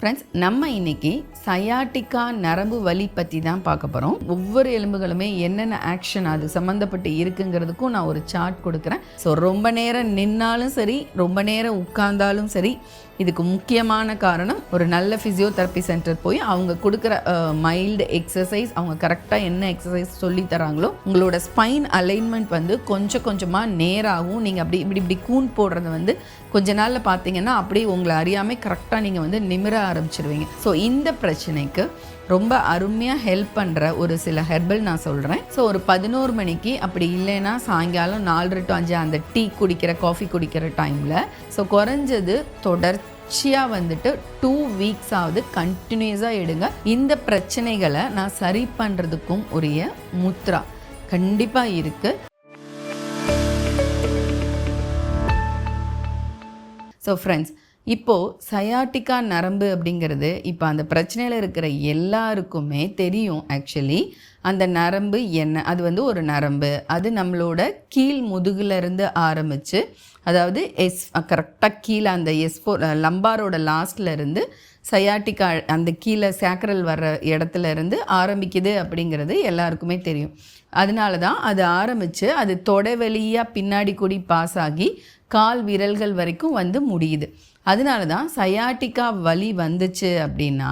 Friends நம்ம இன்னைக்கு sciatica நரம்பு வலி பற்றி தான் பார்க்க போகிறோம் ஒவ்வொரு எலும்புகளுமே என்னென்ன ஆக்ஷன் அது சம்மந்தப்பட்டு இருக்குங்கிறதுக்கும் நான் ஒரு சார்ட் கொடுக்குறேன். ஸோ ரொம்ப நேரம் நின்னாலும் சரி ரொம்ப நேரம் உட்கார்ந்தாலும் சரி இதுக்கு முக்கியமான காரணம் ஒரு நல்ல ஃபிசியோதெரப்பி சென்டர் போய் அவங்க கொடுக்குற மைல்டு எக்ஸசைஸ் அவங்க கரெக்டாக என்ன எக்ஸசைஸ் சொல்லி தராங்களோ உங்களோட ஸ்பைன் அலைன்மெண்ட் வந்து கொஞ்சம் கொஞ்சமாக நேராகும் நீங்கள் அப்படி இப்படி இப்படி கூன் போடுறது வந்து கொஞ்ச நாளில் பார்த்தீங்கன்னா அப்படியே உங்களை அறியாமல் கரெக்டாக நீங்கள் வந்து நிமிர ஆரம்பிச்சிருவீங்க. ஸோ இந்த பிரச்சனைக்கு ரொம்ப அருமையாக ஹெல்ப் பண்ணுற ஒரு சில ஹெர்பல் நான் சொல்கிறேன் ஸோ ஒரு பதினோரு மணிக்கு அப்படி இல்லைன்னா சாயங்காலம் நாலு டு அஞ்சு அந்த டீ குடிக்கிற காஃபி குடிக்கிற டைமில் ஸோ குறைஞ்சது தொடர்ச்சியாக வந்துட்டு டூ வீக்ஸ் ஆகுது கண்டினியூஸாக எடுங்க. இந்த பிரச்சனைகளை நான் சரி பண்ணுறதுக்கும் உரிய முத்ரா கண்டிப்பாக இருக்குது ஸோ ஃப்ரெண்ட்ஸ் இப்போது சயாட்டிக்கா நரம்பு அப்படிங்கிறது இப்போ அந்த பிரச்சனையில் இருக்கிற எல்லாருக்குமே தெரியும் ஆக்சுவலி அந்த நரம்பு என்ன? அது வந்து ஒரு நரம்பு. அது நம்மளோட கீழ் முதுகுலேருந்து ஆரம்பித்து அதாவது எஸ் கரெக்டாக கீழே அந்த எஸ் ஃபோர் லம்பாரோட லாஸ்ட்டில் இருந்து சயாட்டிக்கா அந்த கீழே சேக்கரல் வர்ற இடத்துல இருந்து ஆரம்பிக்குது அப்படிங்கிறது எல்லாருக்குமே தெரியும். அதனால தான் அது ஆரம்பித்து அது தொடை வழியாக பின்னாடி கூடி பாஸ் ஆகி கால் விரல்கள் வரைக்கும் வந்து முடியுது. அதனால தான் சயாட்டிக்கா வலி வந்துச்சு அப்படின்னா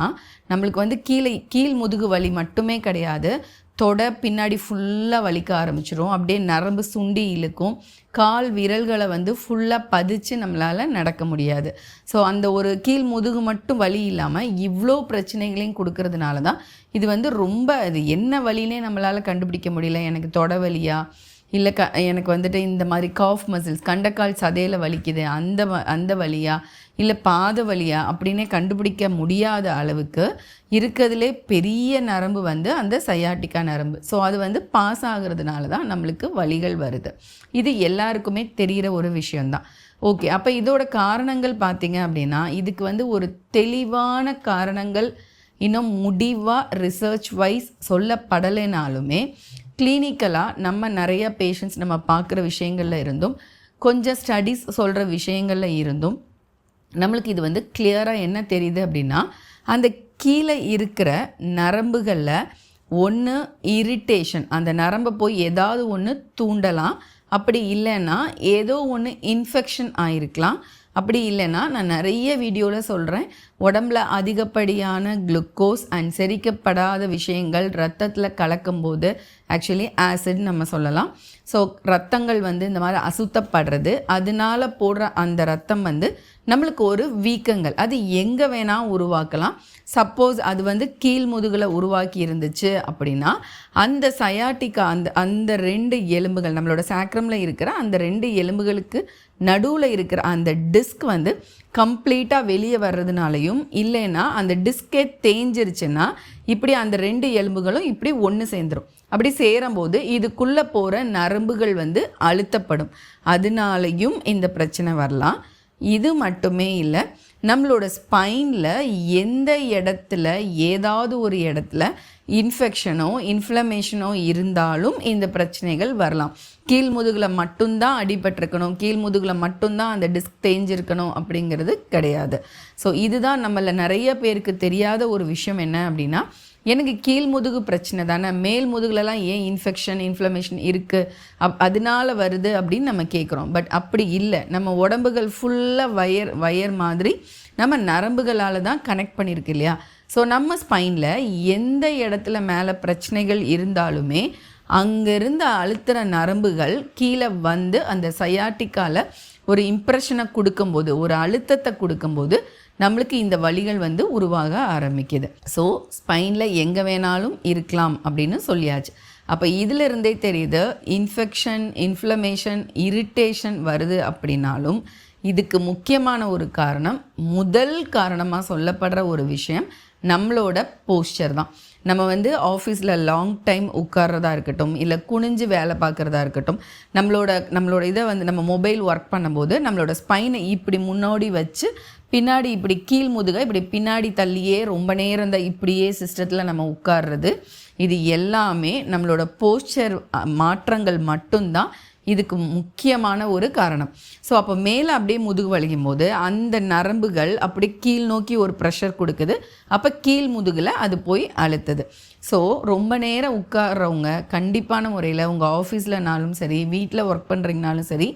நம்மளுக்கு வந்து கீழே கீழ் முதுகு வலி மட்டுமே கிடையாது. தொடை பின்னாடி ஃபுல்லாக வலிக்க ஆரம்பிச்சிடும் அப்படியே நரம்பு சுண்டி இழுக்கும். கால் விரல்களை வந்து ஃபுல்லாக பதிச்சு நம்மளால் நடக்க முடியாது. ஸோ அந்த ஒரு கீழ் முதுகு மட்டும் வலி இல்லாமல் இவ்வளோ பிரச்சனைகளையும் கொடுக்கறதுனால தான் இது வந்து ரொம்ப அது என்ன வலினே நம்மளால் கண்டுபிடிக்க முடியல. எனக்கு தொடை வழியாக இல்லை க எனக்கு வந்துட்டு இந்த மாதிரி காஃப் மசில்ஸ் கண்டக்கால் சதையில் வலிக்குது அந்த வ அந்த வழியாக இல்லை பாத வழியா அப்படின்னே கண்டுபிடிக்க முடியாத அளவுக்கு இருக்கிறதுலே பெரிய நரம்பு வந்து அந்த சையாட்டிக்கா நரம்பு. ஸோ அது வந்து பாஸ் ஆகுறதுனால தான் நம்மளுக்கு வழிகள் வருது. இது எல்லாருக்குமே தெரிகிற ஒரு விஷயந்தான் ஓகே அப்போ இதோட காரணங்கள் பார்த்தீங்க அப்படின்னா இதுக்கு வந்து ஒரு தெளிவான காரணங்கள் இன்னும் முடிவாக ரிசர்ச் வைஸ் சொல்லப்படலைனாலுமே கிளினிக்கலாக நம்ம நிறைய பேஷண்ட்ஸ் நம்ம பார்க்குற விஷயங்களில் இருந்தும் கொஞ்சம் ஸ்டடீஸ் சொல்கிற விஷயங்களில் இருந்தும் நம்மளுக்கு இது வந்து கிளியராக என்ன தெரியுது அப்படின்னா அந்த கீழே இருக்கிற நரம்புகளில் ஒன்று இரிட்டேஷன் அந்த நரம்பை போய் ஏதாவது ஒன்று தூண்டலாம். அப்படி இல்லைன்னா ஏதோ ஒன்று இன்ஃபெக்ஷன் ஆயிருக்கலாம். அப்படி இல்லைன்னா நான் நிறைய வீடியோவில் சொல்கிறேன் உடம்புல அதிகப்படியான குளுக்கோஸ் அண்ட் செரிக்கப்படாத விஷயங்கள் ரத்தத்தில் கலக்கும்போது ஆக்சுவலி ஆசிட் நம்ம சொல்லலாம். ஸோ ரத்தங்கள் வந்து இந்த மாதிரி அசுத்தப்படுறது. அதனால போடுற அந்த ரத்தம் வந்து நம்மளுக்கு ஒரு வீக்கங்கள். அது எங்கே வேணால் உருவாக்கலாம். சப்போஸ் அது வந்து கீழ் முதுகில் உருவாக்கி இருந்துச்சு அப்படின்னா அந்த சயாட்டிக்கா அந்த அந்த ரெண்டு எலும்புகள் நம்மளோட சாக்ரமில் இருக்கிற அந்த ரெண்டு எலும்புகளுக்கு நடுவில் இருக்கிற அந்த டிஸ்க் வந்து கம்ப்ளீட்டாக வெளியே வர்றதுனாலையும் இல்லைன்னா அந்த டிஸ்கே தேஞ்சிருச்சுன்னா இப்படி அந்த ரெண்டு எலும்புகளும் இப்படி ஒன்று சேர்ந்துடும் அப்படி சேரும்போது இதுக்குள்ளே போகிற நரம்புகள் வந்து அழுத்தப்படும். அதனாலையும் இந்த பிரச்சனை வரலாம். இது மட்டுமே இல்லை நம்மளோட ஸ்பைனில் எந்த இடத்துல ஏதாவது ஒரு இடத்துல இன்ஃபெக்ஷனோ இன்ஃப்ளமேஷனோ இருந்தாலும் இந்த பிரச்சனைகள் வரலாம். கீழ் முதுகில் மட்டும்தான் அடிபட்டிருக்கணும் கீழ் முதுகில் மட்டும்தான் அந்த டிஸ்க் தேஞ்சிருக்கணும் அப்படிங்கிறது கிடையாது. ஸோ இதுதான் நம்மள நிறைய பேருக்கு தெரியாத ஒரு விஷயம் என்ன அப்படின்னா எனக்கு கீழ் முதுகு பிரச்சனை தானே மேல் முதுகுலலாம் ஏன் இன்ஃபெக்ஷன் இன்ஃப்ளமேஷன் இருக்குது அப் அதனால வருது அப்படின்னு நம்ம கேட்குறோம் பட் அப்படி இல்லை. நம்ம உடம்புகள் ஃபுல்லாக வயர் வயர் மாதிரி நம்ம நரம்புகளால் தான் கனெக்ட் பண்ணியிருக்கு இல்லையா? ஸோ நம்ம ஸ்பைனில் எந்த இடத்துல மேலே பிரச்சனைகள் இருந்தாலுமே அங்கேருந்து அழுத்துகிற நரம்புகள் கீழே வந்து அந்த சயாட்டிக்கால ஒரு இம்ப்ரெஷனை கொடுக்கும்போது ஒரு அழுத்தத்தை கொடுக்கும்போது நம்மளுக்கு இந்த வழிகள் வந்து உருவாக ஆரம்பிக்குது. ஸோ ஸ்பைனில் எங்கே வேணாலும் இருக்கலாம் அப்படின்னு சொல்லியாச்சு. அப்போ இதிலிருந்தே தெரியுது இன்ஃபெக்ஷன் இன்ஃப்ளமேஷன் இரிட்டேஷன் வருது அப்படின்னாலும் இதுக்கு முக்கியமான ஒரு காரணம் முதல் காரணமாக சொல்லப்படுற ஒரு விஷயம் நம்மளோட போஸ்டர் தான். நம்ம வந்து ஆஃபீஸில் லாங் டைம் உட்கார்றதா இருக்கட்டும் இல்லை குனிஞ்சு வேலை பார்க்குறதா இருக்கட்டும் நம்மளோட நம்மளோட இதை வந்து நம்ம மொபைல் ஒர்க் பண்ணும்போது நம்மளோட ஸ்பைனை இப்படி முன்னாடி வச்சு பின்னாடி இப்படி கீழ் முதுக இப்படி பின்னாடி தள்ளியே ரொம்ப நேரம் இந்த இப்படியே சிஸ்டத்தில் நம்ம உட்கார்றது. இது எல்லாமே நம்மளோட போஸ்டர் மாற்றங்கள் மட்டும்தான். இதுக்கு முக்கியமான ஒரு காரணம். ஸோ அப்போ மேலே அப்படியே முதுகு வலிக்கும் போது அந்த நரம்புகள் அப்படி கீழ் நோக்கி ஒரு ப்ரெஷர் கொடுக்குது. அப்போ கீழ் முதுகில் அது போய் அழுத்துது. ஸோ ரொம்ப நேரம் உட்கார்றவங்க கண்டிப்பான முறையில் உங்கள் ஆஃபீஸ்லனாலும் சரி வீட்டில் ஒர்க் பண்ணுறீங்கனாலும் சரி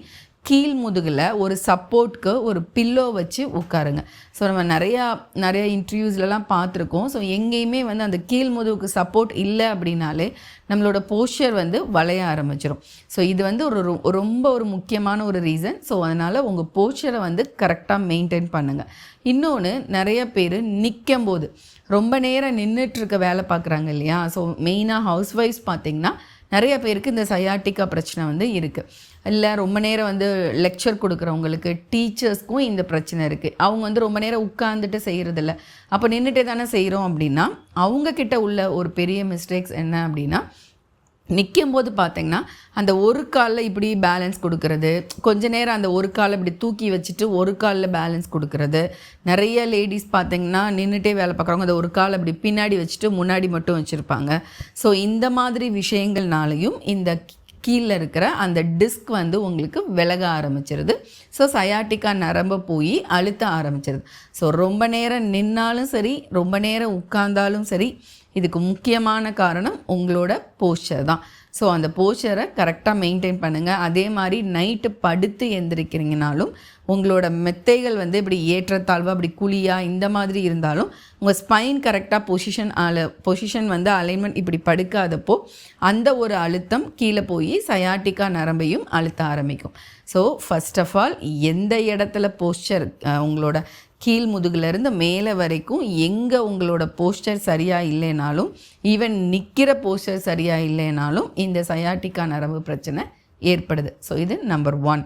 கீழ் முதுகில் ஒரு சப்போர்ட்க்கு ஒரு பில்லோ வச்சு உட்காருங்க. ஸோ நம்ம நிறையா நிறையா இன்டர்வியூஸ்லலாம் பார்த்துருக்கோம். ஸோ எங்கேயுமே வந்து அந்த கீழ் முதுகுக்கு சப்போர்ட் இல்லை அப்படின்னாலே நம்மளோட போஸ்டர் வந்து வளைய ஆரம்பிச்சிடும் ஸோ இது வந்து ஒரு ரொ- ரொம்ப ஒரு முக்கியமான ஒரு ரீசன் ஸோ அதனால் உங்கள் போஸ்டரை வந்து கரெக்டாக மெயின்டைன் பண்ணுங்கள் இன்னொன்று நிறைய பேர் நிற்கும் போது ரொம்ப நேரம் நின்றுட்டுருக்க வேலை பார்க்குறாங்க இல்லையா? ஸோ மெயினாக ஹவுஸ் ஒய்ஃப்ஸ் பார்த்திங்கன்னா நிறைய பேருக்கு இந்த சயாட்டிக்கா பிரச்சனை வந்து இருக்குது இல்லை ரொம்ப நேரம் வந்து லெக்சர் கொடுக்குறவங்களுக்கு டீச்சர்ஸ்க்கும் இந்த பிரச்சனை இருக்குது அவங்க வந்து ரொம்ப நேரம் உட்காந்துட்டு செய்கிறதில்ல அப்போ நின்றுட்டே தானே செய்கிறோம் அப்படின்னா அவங்கக்கிட்ட உள்ள ஒரு பெரிய மிஸ்டேக்ஸ் என்ன அப்படின்னா நிற்கும் போது பார்த்தீங்கன்னா அந்த ஒரு காலில் இப்படி பேலன்ஸ் கொடுக்கறது கொஞ்ச நேரம் அந்த ஒரு காலை இப்படி தூக்கி வச்சுட்டு ஒரு காலில் பேலன்ஸ் கொடுக்கறது. நிறைய லேடிஸ் பார்த்தீங்கன்னா நின்றுட்டே வேலை பார்க்குறவங்க அந்த ஒரு காலை இப்படி பின்னாடி வச்சுட்டு முன்னாடி மட்டும் வச்சுருப்பாங்க. ஸோ இந்த மாதிரி விஷயங்கள்னாலையும் இந்த கீழே இருக்கிற அந்த டிஸ்க் வந்து உங்களுக்கு விலக ஆரம்பிச்சிருது. ஸோ சயாட்டிக்கா நரம்ப போய் அழுத்த ஆரம்பிச்சிருது. ஸோ ரொம்ப நேரம் நின்னாலும் சரி ரொம்ப நேரம் உட்கார்ந்தாலும் சரி இதுக்கு முக்கியமான காரணம் உங்களோட போஸ்டர் தான். ஸோ அந்த போஸ்டரை கரெக்டாக மெயின்டைன் பண்ணுங்கள் அதே மாதிரி நைட்டு படுத்து எந்திரிக்கிறீங்கனாலும் உங்களோட மெத்தைகள் வந்து இப்படி ஏற்றத்தாழ்வாக அப்படி குழியாக இந்த மாதிரி இருந்தாலும் உங்கள் ஸ்பைன் கரெக்டாக பொசிஷன் அல பொசிஷன் வந்து அலைன்மெண்ட் இப்படி படுக்காதப்போ அந்த ஒரு அழுத்தம் கீழே போய் சயாட்டிக்கா நரம்பையும் அழுத்த ஆரம்பிக்கும். ஸோ ஃபஸ்ட் ஆஃப் ஆல் எந்த இடத்துல போஸ்டர் உங்களோட கீழ் முதுகுலேருந்து மேலே வரைக்கும் எங்கே உங்களோட போஸ்டர் சரியாக இல்லைனாலும் ஈவன் நிற்கிற போஸ்டர் சரியாக இல்லைனாலும் இந்த சயாட்டிக்கா நரம்பு பிரச்சனை ஏற்படுது. ஸோ இது நம்பர் ஒன்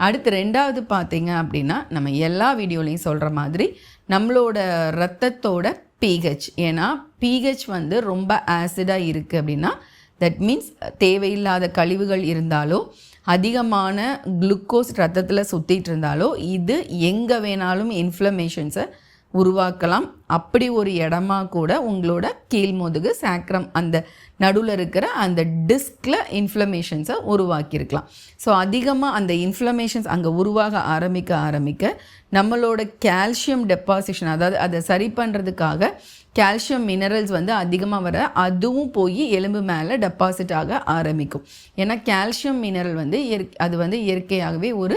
அடுத்து ரெண்டாவது பார்த்தீங்க அப்படின்னா நம்ம எல்லா வீடியோலையும் சொல்கிற மாதிரி நம்மளோட ரத்தத்தோட பிஹெச் ஏன்னா பிஹெச் வந்து ரொம்ப ஆசிடாக இருக்குது அப்படின்னா தட் மீன்ஸ் தேவையில்லாத கழிவுகள் இருந்தாலோ அதிகமான குளுக்கோஸ் ரத்தத்தில் சுற்றிட்டு இருந்தாலோ இது எங்கே வேணாலும் இன்ஃப்ளமேஷன்ஸை உருவாக்கலாம். அப்படி ஒரு இடமா கூட உங்களோட கீழ்முதுகு சாக்ரம் அந்த நடுவில் இருக்கிற அந்த டிஸ்கில் இன்ஃப்ளமேஷன்ஸை உருவாக்கியிருக்கலாம். ஸோ அதிகமாக அந்த இன்ஃப்ளமேஷன்ஸ் அங்கே உருவாக ஆரம்பிக்க ஆரம்பிக்க நம்மளோட கால்சியம் டெபாசிஷன் அதாவது அதை சரி பண்ணுறதுக்காக கால்சியம் மினரல்ஸ் வந்து அதிகமாக வர அதுவும் போய் எலும்பு மேலே டெபாசிட் ஆக ஆரம்பிக்கும். ஏன்னா கால்சியம் மினரல் வந்து இயற் அது வந்து இயற்கையாகவே ஒரு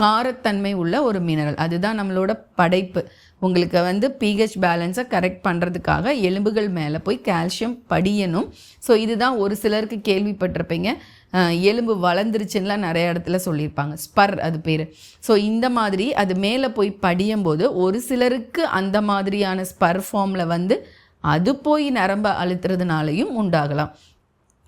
காரத்தன்மை உள்ள ஒரு மினரல் அதுதான் நம்மளோட படைப்பு. உங்களுக்கு வந்து பிஹெச் பேலன்ஸை கரெக்ட் பண்ணுறதுக்காக எலும்புகள் மேலே போய் கால்சியம் படியணும். ஸோ இதுதான் ஒரு சிலருக்கு கேள்விப்பட்டிருப்பீங்க. எலும்பு வளர்ந்துருச்சுன்னுலாம் நிறைய இடத்துல சொல்லியிருப்பாங்க. ஸ்பர் அது பேர். ஸோ இந்த மாதிரி அது மேலே போய் படியும் போது ஒரு சிலருக்கு அந்த மாதிரியான ஸ்பர் ஃபார்மில் வந்து அது போய் நரம்ப அழுத்துறதுனாலையும் உண்டாகலாம்.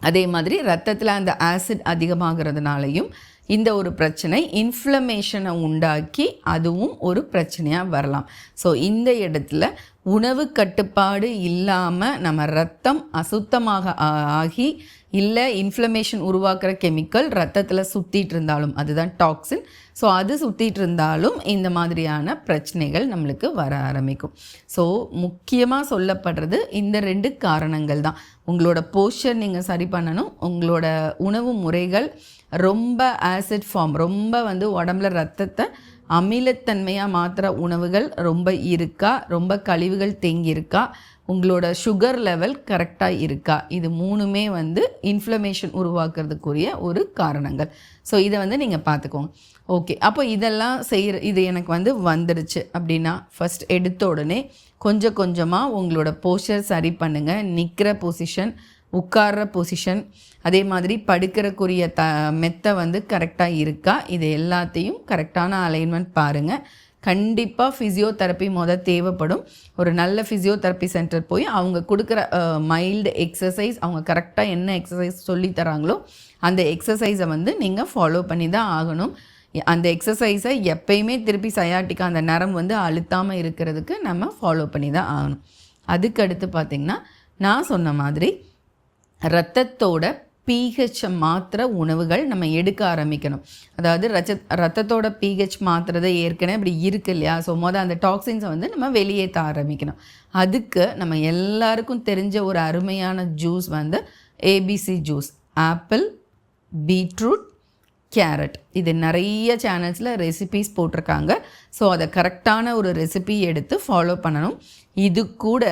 அதே மாதிரி ரத்தத்தில் அந்த ஆசிட் அதிகமாகிறதுனாலையும் இந்த ஒரு பிரச்சனை இன்ஃப்ளமேஷனை உண்டாக்கி அதுவும் ஒரு பிரச்சனையாக வரலாம். ஸோ இந்த இடத்துல உணவு கட்டுப்பாடு இல்லாமல் நம்ம ரத்தம் அசுத்தமாக ஆ- ஆகி இல்லை இன்ஃப்ளமேஷன் உருவாக்குற கெமிக்கல் ரத்தத்தில் சுற்றிட்டு இருந்தாலும் அதுதான் டாக்ஸின் ஸோ அது சுற்றிட்டு இருந்தாலும் இந்த மாதிரியான பிரச்சனைகள் நம்மளுக்கு வர ஆரம்பிக்கும். ஸோ முக்கியமாக சொல்லப்படுறது இந்த ரெண்டு காரணங்கள் தான். உங்களோட போஸ்டர் நீங்கள் சரி பண்ணணும். உங்களோட உணவு முறைகள் ரொம்ப ஆசிட் ஃபார்ம் ரொம்ப வந்து உடம்புல ரத்தத்தை அமிலத்தன்மையாக மாத்திர உணவுகள் ரொம்ப இருக்கா? ரொம்ப கழிவுகள் தேங்கியிருக்கா? உங்களோட சுகர் லெவல் கரெக்டாக இருக்கா? இது மூணுமே வந்து இன்ஃப்ளமேஷன் உருவாக்குறதுக்குரிய ஒரு காரணங்கள். ஸோ இதை வந்து நீங்கள் பார்த்துக்கோங்க. ஓகே அப்போ இதெல்லாம் செய்கிற இது எனக்கு வந்து வந்துடுச்சு அப்படின்னா ஃபஸ்ட் எடுத்த உடனே கொஞ்சம் கொஞ்சமாக உங்களோட போஸ்டர் சரி பண்ணுங்கள் நிற்கிற பொசிஷன் உட்கார்ற பொசிஷன் அதே மாதிரி படுக்கிறக்குரிய த மெத்தை வந்து கரெக்டாக இருக்கா? இது எல்லாத்தையும் கரெக்டான அலைன்மெண்ட் பாருங்கள் கண்டிப்பாக ஃபிசியோதெரப்பி மொதல் தேவைப்படும். ஒரு நல்ல ஃபிசியோதெரப்பி சென்டர் போய் அவங்க கொடுக்குற மைல்டு எக்ஸசைஸ் அவங்க கரெக்டாக என்ன எக்ஸசைஸ் சொல்லி தராங்களோ அந்த எக்ஸசைஸை வந்து நீங்கள் ஃபாலோ பண்ணி தான் ஆகணும். அந்த எக்ஸசைஸை எப்பயுமே திருப்பி சயாட்டிக்கா அந்த நரம் வந்து அழுத்தாமல் இருக்கிறதுக்கு நம்ம ஃபாலோ பண்ணி தான் ஆகணும். அதுக்கு அடுத்து பார்த்திங்கன்னா நான் சொன்ன மாதிரி ரத்தத்தோட பிஹெச்சை மாத்திர உணவுகள் நம்ம எடுக்க ஆரம்பிக்கணும். அதாவது ரச்ச ரத்தத்தோட பிஹெச் மாத்திரதை ஏற்கனவே இப்படி இருக்கு இல்லையா? ஸோ மொதல் அந்த டாக்ஸின்ஸை வந்து நம்ம வெளியேற்ற ஆரம்பிக்கணும். அதுக்கு நம்ம எல்லாருக்கும் தெரிஞ்ச ஒரு அருமையான ஜூஸ் வந்து ABC juice apple beetroot carrot இது நிறைய சேனல்ஸில் ரெசிபிஸ் போட்டிருக்காங்க. ஸோ அதை கரெக்டான ஒரு ரெசிபி எடுத்து ஃபாலோ பண்ணணும். இது கூட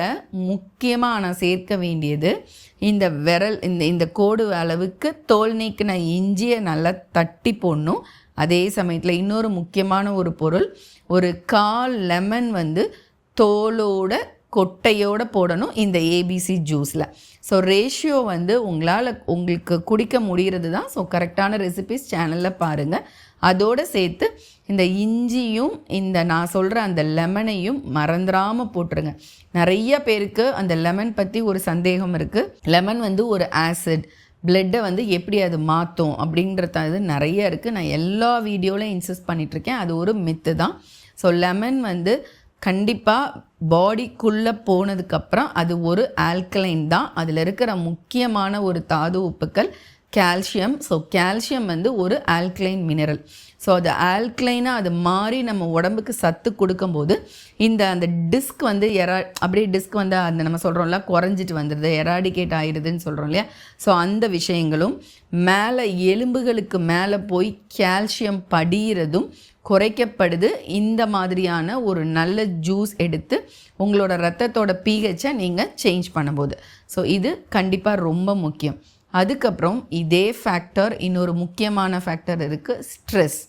முக்கியமாக நான் சேர்க்க வேண்டியது இந்த விரல் இந்த இந்த கோடு அளவுக்கு தோல் நீக்கின இஞ்சியை நல்லா தட்டி போடணும். அதே சமயத்தில் இன்னொரு முக்கியமான ஒரு பொருள் ஒரு கால் லெமன் வந்து தோலோட கொட்டையோடு போடணும் இந்த ஏபிசி ஜூஸில் ஸோ ரேஷியோ வந்து உங்களால் உங்களுக்கு குடிக்க முடிகிறது தான். ஸோ கரெக்டான ரெசிபிஸ் சேனலில் பாருங்கள் அதோடு சேர்த்து இந்த இஞ்சியும் இந்த நான் சொல்கிற அந்த லெமனையும் மறந்துடாமல் போட்டுருங்க. நிறைய பேருக்கு அந்த லெமன் பற்றி ஒரு சந்தேகம் இருக்குது லெமன் வந்து ஒரு ஆசிட் பிளட்டை வந்து எப்படி அது மாற்றும் அப்படின்றது அது நிறைய இருக்குது நான் எல்லா வீடியோவிலையும் இன்சிஸ்ட் பண்ணிகிட்ருக்கேன் அது ஒரு மித்து தான். ஸோ லெமன் வந்து கண்டிப்பாக பாடிக்குள்ளே போனதுக்கப்புறம் அது ஒரு ஆல்கலைன் தான். அதில் இருக்கிற முக்கியமான ஒரு தாது உப்புக்கள் கால்சியம் ஸோ கால்சியம் வந்து ஒரு ஆல்கலைன் மினரல் ஸோ அது ஆல்கலைனாக அது மாறி நம்ம உடம்புக்கு சத்து கொடுக்கும்போது இந்த அந்த டிஸ்க் வந்து எரா அப்படியே டிஸ்க் வந்து அந்த நம்ம சொல்கிறோம்ல குறைஞ்சிட்டு வந்துடுது எராடிகேட் ஆகிடுதுன்னு சொல்கிறோம் இல்லையா? ஸோ அந்த விஷயங்களும் மேலே எலும்புகளுக்கு மேலே போய் கால்சியம் படிகிறதும் குறைக்கப்படுது. இந்த மாதிரியான ஒரு நல்ல ஜூஸ் எடுத்து உங்களோட ரத்தத்தோட பிஹெச்சை நீங்கள் சேஞ்ச் பண்ணும்போது. ஸோ இது கண்டிப்பாக ரொம்ப முக்கியம். அதுக்கப்புறம் இதே ஃபேக்டர் இன்னொரு முக்கியமான ஃபேக்டர் இருக்குது ஸ்ட்ரெஸ்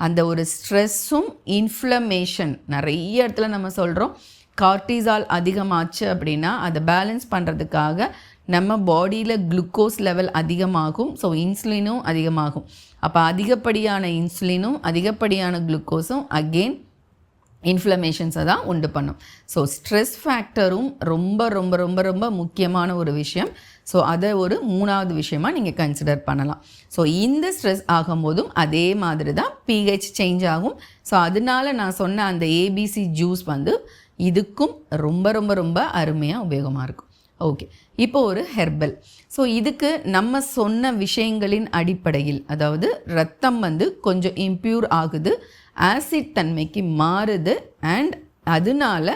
அந்த ஒரு ஸ்ட்ரெஸ்ஸும் இன்ஃப்ளமேஷன் நிறைய இடத்துல நம்ம சொல்கிறோம் கார்டிசால் அதிகமாச்சு அப்படின்னா அதை பேலன்ஸ் பண்ணுறதுக்காக நம்ம பாடியில் குளுக்கோஸ் லெவல் அதிகமாகும் ஸோ இன்சுலினும் அதிகமாகும். அப்போ அதிகப்படியான இன்சுலினும் அதிகப்படியான குளுக்கோஸும் அகெயின் இன்ஃப்ளமேஷன்ஸை தான் உண்டு பண்ணும். ஸோ ஸ்ட்ரெஸ் ஃபேக்டரும் ரொம்ப ரொம்ப ரொம்ப ரொம்ப முக்கியமான ஒரு விஷயம். ஸோ அதை ஒரு மூணாவது விஷயமாக நீங்கள் கன்சிடர் பண்ணலாம். ஸோ இந்த ஸ்ட்ரெஸ் ஆகும்போதும் அதே மாதிரி தான் பிஹெச் சேஞ்ச் ஆகும். ஸோ அதனால நான் சொன்ன அந்த ஏபிசி ஜூஸ் வந்து இதுக்கும் ரொம்ப ரொம்ப ரொம்ப அருமையாக உபயோகமாக இருக்கும். ஓகே இப்போ ஒரு ஹெர்பல் ஸோ இதுக்கு நம்ம சொன்ன விஷயங்களின் அடிப்படையில் அதாவது ரத்தம் வந்து கொஞ்சம் இம்ப்யூர் ஆகுது ஆசிட் தன்மைக்கு மாறுது அண்ட் அதனால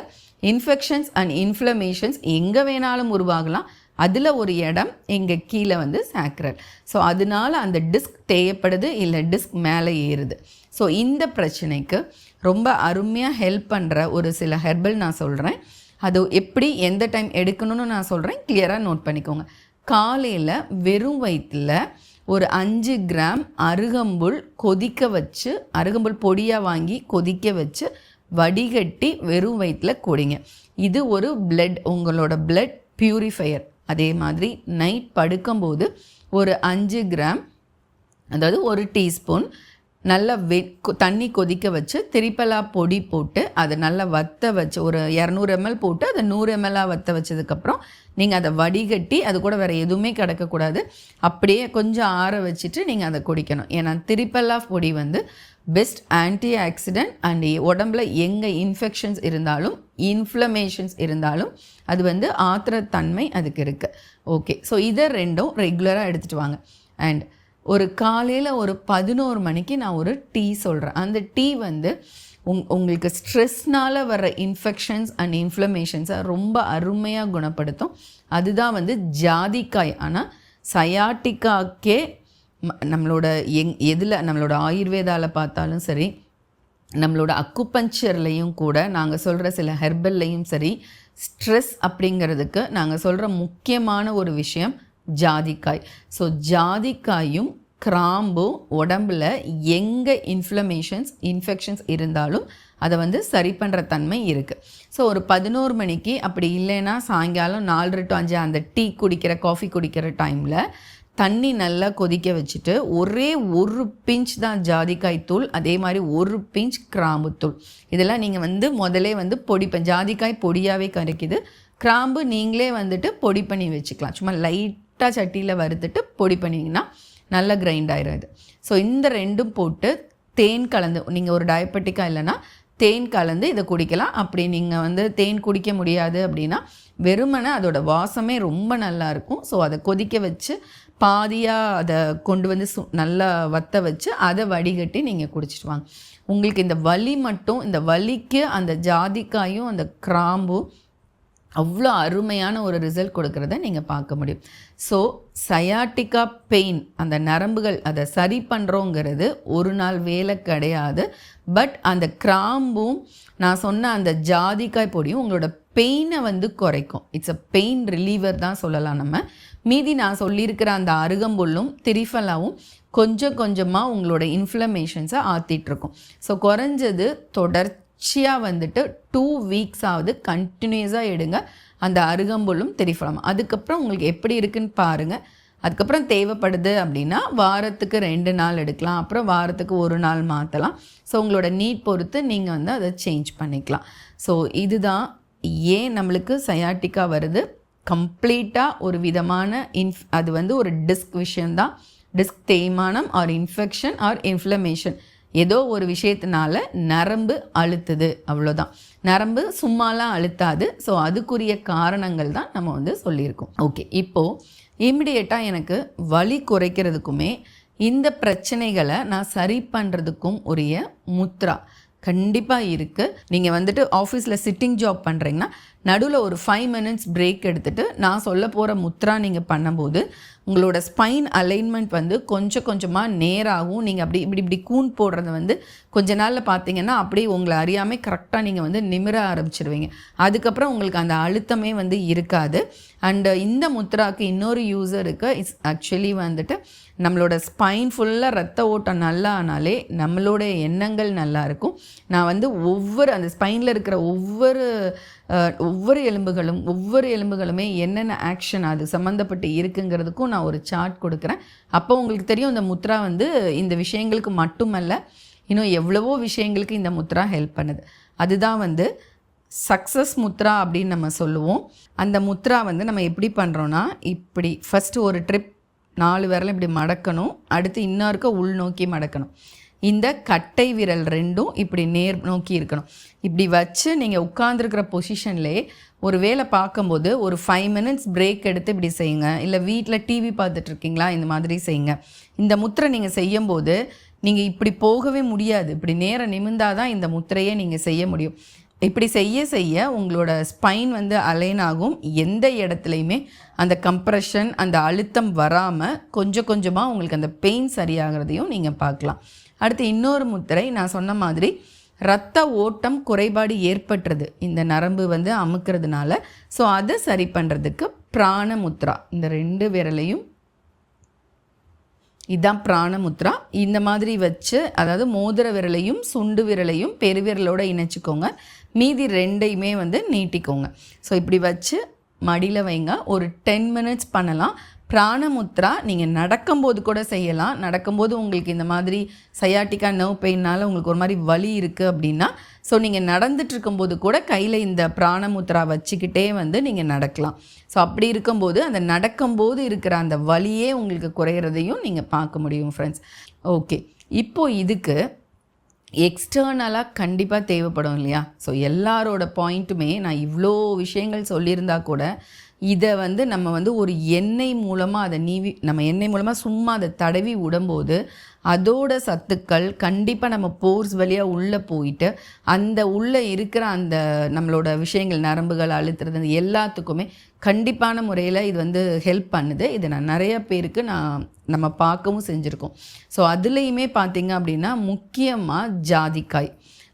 இன்ஃபெக்ஷன்ஸ் அண்ட் இன்ஃப்ளமேஷன்ஸ் எங்கே வேணாலும் உருவாகலாம். அதில் ஒரு இடம் எங்கள் கீழே வந்து சாக்ரல் ஸோ அதனால அந்த டிஸ்க் தேயப்படுது இல்லை டிஸ்க் மேலே ஏறுது. ஸோ இந்த பிரச்சனைக்கு ரொம்ப அருமையாக ஹெல்ப் பண்ணுற ஒரு சில ஹெர்பல் நான் சொல்கிறேன் அது எப்படி எந்த டைம் எடுக்கணும்னு நான் சொல்கிறேன் கிளியராக நோட் பண்ணிக்கோங்க. காலையில் வெறும் வயிற்றில் ஒரு அஞ்சு கிராம் அருகம்புல் கொதிக்க வச்சு அருகம்புல் பொடியாக வாங்கி கொதிக்க வச்சு வடிகட்டி வெறும் வயிற்றில் கொடிங்க. இது ஒரு பிளட் உங்களோட பிளட் பியூரிஃபையர் அதே மாதிரி நைட் படுக்கும்போது ஒரு அஞ்சு கிராம் அதாவது ஒரு டீஸ்பூன் நல்லா வெ தண்ணி கொதிக்க வச்சு திரிப்பலா பொடி போட்டு அதை நல்லா வத்த வச்சு ஒரு இரநூறு எம்எல் போட்டு அதை நூறு எம்எல்லாக வத்த வச்சதுக்கப்புறம் நீங்கள் அதை வடிகட்டி அது கூட வேறு எதுவுமே கிடக்கக்கூடாது. அப்படியே கொஞ்சம் ஆற வச்சுட்டு நீங்கள் அதை குடிக்கணும். ஏன்னா திரிப்பல்லா பொடி வந்து பெஸ்ட் ஆன்டி ஆக்சிடென்ட் அண்ட் உடம்புல எங்கே இன்ஃபெக்ஷன்ஸ் இருந்தாலும் இன்ஃப்ளமேஷன்ஸ் இருந்தாலும் அது வந்து ஆத்திரத்தன்மை அதுக்கு இருக்குது ஓகே ஸோ இதை ரெண்டும் ரெகுலராக எடுத்துகிட்டு வாங்க. அண்ட் ஒரு காலையில் ஒரு பதினோரு மணிக்கு நான் ஒரு டீ சொல்கிறேன் அந்த டீ வந்து உங் உங்களுக்கு ஸ்ட்ரெஸ்னால் வர்ற இன்ஃபெக்ஷன்ஸ் அண்ட் இன்ஃப்ளமேஷன்ஸை ரொம்ப அருமையாக குணப்படுத்தும். அதுதான் வந்து ஜாதிக்காய். ஆனால் சயாட்டிக்காக்கே நம்மளோட எங் எதில் நம்மளோட ஆயுர்வேதாவில் பார்த்தாலும் சரி நம்மளோட அக்குப்பஞ்சர்லேயும் கூட நாங்கள் சொல்கிற சில ஹெர்பல்லையும் சரி ஸ்ட்ரெஸ் அப்படிங்கிறதுக்கு நாங்கள் சொல்கிற முக்கியமான ஒரு விஷயம் ஜாதிக்காய். ஸோ ஜாதிக்காயும் கிராம்பும் உடம்புல எங்கே இன்ஃப்ளமேஷன்ஸ் இன்ஃபெக்ஷன்ஸ் இருந்தாலும் அதை வந்து சரி பண்ணுற தன்மை இருக்குது ஸோ ஒரு பதினோரு மணிக்கு அப்படி இல்லைன்னா சாயங்காலம் நாலு டு அஞ்சு அந்த டீ குடிக்கிற காஃபி குடிக்கிற டைமில் தண்ணி நல்லா கொதிக்க வச்சுட்டு ஒரே ஒரு பிஞ்ச் தான் ஜாதிக்காய் தூள் அதே மாதிரி ஒரு பிஞ்ச் கிராம்பு தூள். இதெல்லாம் நீங்கள் வந்து முதலே வந்து பொடி ஜாதிக்காய் பொடியாகவே கரைக்குது. கிராம்பு நீங்களே வந்துட்டு பொடி பண்ணி வச்சுக்கலாம். சும்மா லைட் லைட்டாக சட்டியில் வறுத்துட்டு பொடி பண்ணிங்கன்னா நல்லா கிரைண்ட் ஆயிரும் இது ஸோ இந்த ரெண்டும் போட்டு தேன் கலந்து நீங்கள் ஒரு டயபெட்டிக்காக இல்லைன்னா தேன் கலந்து இதை குடிக்கலாம். அப்படி நீங்கள் வந்து தேன் குடிக்க முடியாது அப்படின்னா வெறுமனை அதோட வாசமே ரொம்ப நல்லா இருக்கும். ஸோ அதை கொதிக்க வச்சு பாதியாக அதை கொண்டு வந்து சு நல்லா வத்த வச்சு அதை வடிகட்டி நீங்கள் குடிச்சிட்டு வாங்க. உங்களுக்கு இந்த வலி மட்டும் இந்த வலிக்கு அந்த ஜாதிக்காயும் அந்த கிராம்பும் அவ்வளோ அருமையான ஒரு ரிசல்ட் கொடுக்கறத நீங்கள் பார்க்க முடியும். ஸோ சயாட்டிக்கா பெயின் அந்த நரம்புகள் அதை சரி பண்ணுறோங்கிறது ஒரு நாள் வேலை கிடையாது. பட் அந்த கிராம்பும் நான் சொன்ன அந்த ஜாதிக்காய் பொடியும் உங்களோட பெயினை வந்து குறைக்கும். இட்ஸ் அ பெயின் ரிலீவர் தான் சொல்லலாம் நம்ம. மீதி நான் சொல்லியிருக்கிற அந்த அருகம்புல்லும் திரிஃபலாவும் கொஞ்சம் கொஞ்சமாக உங்களோட இன்ஃப்ளமேஷன்ஸை ஆற்றிட்டுருக்கும் ஸோ குறைஞ்சது தொடர்ச்சியாக வந்துட்டு டூ வீக்ஸ் ஆகுது கண்டினியூஸாக எடுங்க. அந்த அருகம்புல்லும் திரிஃபலம் அதுக்கப்புறம் உங்களுக்கு எப்படி இருக்குன்னு பாருங்கள் அதுக்கப்புறம் தேவைப்படுது அப்படின்னா வாரத்துக்கு ரெண்டு நாள் எடுக்கலாம். அப்புறம் வாரத்துக்கு ஒரு நாள் மாற்றலாம் ஸோ உங்களோட நீட் பொறுத்து நீங்கள் வந்து அதை சேஞ்ச் பண்ணிக்கலாம். ஸோ இதுதான் ஏன் நம்மளுக்கு சயாட்டிக்கா வருது. கம்ப்ளீட்டாக ஒரு விதமான இன்ஃப் அது வந்து ஒரு டிஸ்க் விஷயந்தான் டிஸ்க் தேய்மானம் ஆர் இன்ஃபெக்ஷன் ஆர் இன்ஃப்ளமேஷன் ஏதோ ஒரு விஷயத்தினால நரம்பு அழுத்துது அவ்வளோதான் நரம்பு சும்மாலாம் அழுத்தாது. ஸோ அதுக்குரிய காரணங்கள் தான் நம்ம வந்து சொல்லியிருக்கோம். ஓகே இப்போது இமிடியேட்டாக எனக்கு வலி குறைக்கிறதுக்குமே இந்த பிரச்சனைகளை நான் சரி பண்ணுறதுக்கும் உரிய முத்ரா கண்டிப்பாக இருக்குது நீங்கள் வந்துட்டு ஆஃபீஸில் சிட்டிங் ஜாப் பண்ணுறீங்கன்னா நடுவில் ஒரு ஃபைவ் மினிட்ஸ் பிரேக் எடுத்துகிட்டு நான் சொல்ல போகிற முத்ரா நீங்கள் பண்ணும்போது உங்களோட ஸ்பைன் அலைன்மெண்ட் வந்து கொஞ்சம் கொஞ்சமாக நேராகவும் நீங்கள் அப்படி இப்படி இப்படி கூன் போடுறத வந்து கொஞ்ச நாளில் பார்த்தீங்கன்னா அப்படியே உங்களை அறியாமல் கரெக்டாக நீங்கள் வந்து நிமிர ஆரம்பிச்சிருவீங்க. அதுக்கப்புறம் உங்களுக்கு அந்த அழுத்தமே வந்து இருக்காது. அண்டு இந்த முத்ராக்கு இன்னொரு யூஸர் இருக்குது இட்ஸ் ஆக்சுவலி வந்துட்டு நம்மளோட ஸ்பைன் ஃபுல்லாக ரத்த ஓட்டம் நல்லா ஆனாலே நம்மளோட எண்ணங்கள் நல்லா இருக்கும். நான் வந்து ஒவ்வொரு அந்த ஸ்பைனில் இருக்கிற ஒவ்வொரு ஒவ்வொரு எலும்புகளும் ஒவ்வொரு எலும்புகளுமே என்னென்ன ஆக்ஷன் அது சம்மந்தப்பட்டு இருக்குங்கிறதுக்கும் நான் நான் ஒரு சார்ட் கொடுக்குறேன். அப்போ உங்களுக்கு தெரியும் இந்த முத்ரா வந்து இந்த விஷயங்களுக்கு மட்டுமல்ல இன்னும் எவ்வளவோ விஷயங்களுக்கு இந்த முத்ரா ஹெல்ப் பண்ணுது. அதுதான் வந்து சக்ஸஸ் முத்ரா அப்படின்னு நம்ம சொல்லுவோம். அந்த முத்ரா வந்து நம்ம எப்படி பண்ணுறோன்னா இப்படி ஃபஸ்ட்டு ஒரு ட்ரிப் நாலு விரலும் இப்படி மடக்கணும். அடுத்து இன்னொருக்க உள்நோக்கி மடக்கணும். இந்த கட்டை விரல் ரெண்டும் இப்படி நேர் நோக்கி இருக்கணும். இப்படி வச்சு நீங்கள் உட்காந்துருக்கிற பொசிஷன்லேயே ஒரு வேலை பார்க்கும்போது ஒரு ஃபைவ் மினிட்ஸ் பிரேக் எடுத்து இப்படி செய்யுங்க. இல்லை வீட்டில் டிவி பார்த்துட்ருக்கீங்களா இந்த மாதிரி செய்யுங்க. இந்த முத்திரை நீங்கள் செய்யும்போது நீங்கள் இப்படி போகவே முடியாது. இப்படி நேரம் நிமிந்தாதான் இந்த முத்திரையை நீங்கள் செய்ய முடியும். இப்படி செய்ய செய்ய உங்களோட ஸ்பைன் வந்து அலைன் ஆகும். எந்த இடத்துலையுமே அந்த கம்ப்ரெஷன் அந்த அழுத்தம் வராமல் கொஞ்சம் கொஞ்சமாக உங்களுக்கு அந்த பெயின் சரியாகிறதையும் நீங்கள் பார்க்கலாம். அடுத்து இன்னொரு முத்திரை நான் சொன்ன மாதிரி ரத்த ஓட்டம் குறைபாடு ஏற்பட்டுறது இந்த நரம்பு வந்து அமுக்கிறதுனால. ஸோ அதை சரி பண்ணுறதுக்கு பிராண முத்ரா. இந்த ரெண்டு விரலையும் இதுதான் பிராணமுத்ரா இந்த மாதிரி வச்சு அதாவது மோதிர விரலையும் சுண்டு விரலையும் பெருவிரலோடு இணைச்சிக்கோங்க. மீதி ரெண்டையுமே வந்து நீட்டிக்கோங்க. ஸோ இப்படி வச்சு மடியில் வைங்க. ஒரு டென் மினிட்ஸ் பண்ணலாம். பிராணமுத்ரா நீங்கள் நடக்கும்போது கூட செய்யலாம். நடக்கும்போது உங்களுக்கு இந்த மாதிரி சயாட்டிக்கா நர்வ் பெயினால் உங்களுக்கு ஒரு மாதிரி வலி இருக்குது அப்படின்னா ஸோ நீங்கள் நடந்துட்டுருக்கும்போது கூட கையில் இந்த பிராணமுத்ரா வச்சுக்கிட்டே வந்து நீங்கள் நடக்கலாம். ஸோ அப்படி இருக்கும்போது அந்த நடக்கும்போது இருக்கிற அந்த வலியே உங்களுக்கு குறையிறதையும் நீங்கள் பார்க்க முடியும் ஃப்ரெண்ட்ஸ் ஓகே இப்போது இதுக்கு எக்ஸ்டர்னலாக கண்டிப்பாக தேவைப்படும் இல்லையா? ஸோ எல்லாரோட பாயிண்ட்டுமே நான் இவ்வளோ விஷயங்கள் சொல்லியிருந்தா கூட இதை வந்து நம்ம வந்து ஒரு எண்ணெய் மூலமாக அதை நீவி நம்ம எண்ணெய் மூலமாக சும்மா அதை தடவி விடும்போது அதோட சத்துக்கள் கண்டிப்பாக நம்ம போர்ஸ் வழியாக உள்ளே போயிட்டு அந்த உள்ளே இருக்கிற அந்த நம்மளோட விஷயங்கள் நரம்புகள் அழுத்துறது எல்லாத்துக்குமே கண்டிப்பான முறையில் இது வந்து ஹெல்ப் பண்ணுது. இதை நான் நிறைய பேருக்கு நான் நம்ம பார்க்கவும் செஞ்சுருக்கோம். ஸோ அதுலேயுமே பார்த்திங்க அப்படின்னா முக்கியமாக ஜாதிக்காய்.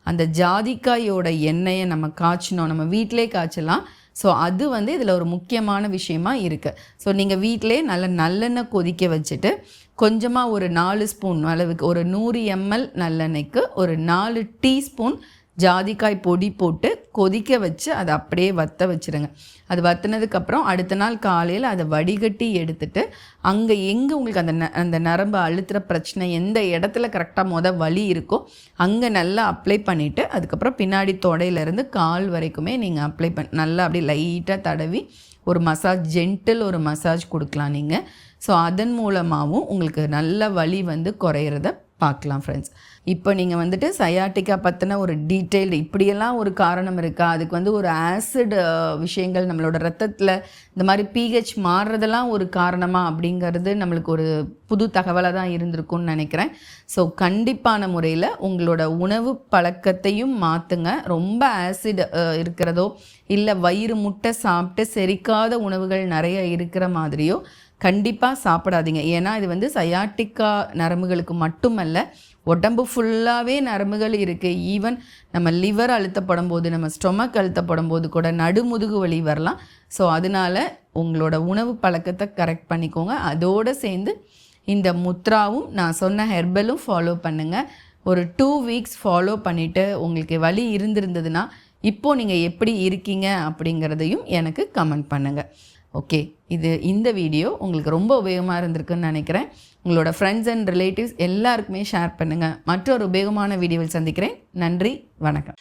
அந்த ஜாதிக்காயோட எண்ணெயை நம்ம காய்ச்சினோம். நம்ம வீட்டிலே காய்ச்சலாம். ஸோ அது வந்து இதில் ஒரு முக்கியமான விஷயமா இருக்குது ஸோ நீங்கள் வீட்டிலே நல்ல நல்லெண்ணெய் கொதிக்க வச்சுட்டு கொஞ்சமாக ஒரு நாலு ஸ்பூன் அளவுக்கு ஒரு நூறு எம்எல் நல்லெண்ணெய்க்கு ஒரு நாலு டீஸ்பூன் ஜாதிக்காய் பொடி போட்டு கொதிக்க வச்சு அதை அப்படியே வற்ற வச்சுருங்க. அது வற்றினதுக்கப்புறம் அடுத்த நாள் காலையில் அதை வடிகட்டி எடுத்துட்டு அங்கே எங்கே உங்களுக்கு அந்த ந அந்த நரம்பு அழுத்துகிற பிரச்சனை எந்த இடத்துல கரெக்டாக மொதல் வலி இருக்கோ அங்கே நல்லா அப்ளை பண்ணிவிட்டு அதுக்கப்புறம் பின்னாடி தொடையிலேருந்து கால் வரைக்குமே நீங்கள் அப்ளை பண் நல்லா அப்படியே லைட்டாக தடவி ஒரு மசாஜ் ஜென்டில் ஒரு மசாஜ் கொடுக்கலாம் நீங்கள் ஸோ அதன் மூலமாகவும் உங்களுக்கு நல்ல வலி வந்து குறையிறத பார்க்கலாம் ஃப்ரெண்ட்ஸ் இப்போ நீங்கள் வந்துட்டு சயாட்டிக்கா பற்றின ஒரு டீட்டெயில்டு இப்படியெல்லாம் ஒரு காரணம் இருக்கா? அதுக்கு வந்து ஒரு ஆசிட் விஷயங்கள் நம்மளோட ரத்தத்தில் இந்த மாதிரி பிஹெச் மாறுறதெல்லாம் ஒரு காரணமா? அப்படிங்கிறது நம்மளுக்கு ஒரு புது தகவலாக தான் இருந்திருக்கும்னு நினைக்கிறேன். ஸோ கண்டிப்பான முறையில் உங்களோட உணவு பழக்கத்தையும் மாற்றுங்க ரொம்ப ஆசிட் இருக்கிறதோ இல்லை வயிறு முட்டை சாப்பிட்டு செரிக்காத உணவுகள் நிறைய இருக்கிற மாதிரியோ கண்டிப்பாக சாப்பிடாதீங்க. ஏன்னா இது வந்து சயாட்டிக்கா நரம்புகளுக்கு மட்டுமல்ல உடம்பு ஃபுல்லாகவே நரம்புகள் இருக்குது ஈவன் நம்ம லிவர் அழுத்தப்படும் போது நம்ம ஸ்டொமக் அழுத்தப்படும் போது கூட நடுமுதுகு வலி வரலாம். ஸோ அதனால உங்களோட உணவு பழக்கத்தை கரெக்ட் பண்ணிக்கோங்க. அதோடு சேர்ந்து இந்த முத்ராவும் நான் சொன்ன ஹெர்பலும் ஃபாலோ பண்ணுங்கள் ஒரு டூ வீக்ஸ் ஃபாலோ பண்ணிவிட்டு உங்களுக்கு வலி இருந்திருந்ததுன்னா இப்போது நீங்கள் எப்படி இருக்கீங்க அப்படிங்கிறதையும் எனக்கு கமெண்ட் பண்ணுங்கள் ஓகே இது இந்த வீடியோ உங்களுக்கு ரொம்ப உபயோகமாக இருந்திருக்குன்னு நினைக்கிறேன். உங்களோட ஃப்ரெண்ட்ஸ் அண்ட் ரிலேட்டிவ்ஸ் எல்லாருக்குமே ஷேர் பண்ணுங்கள் மற்றொரு உபயோகமான வீடியோவில் சந்திக்கிறேன். நன்றி வணக்கம்.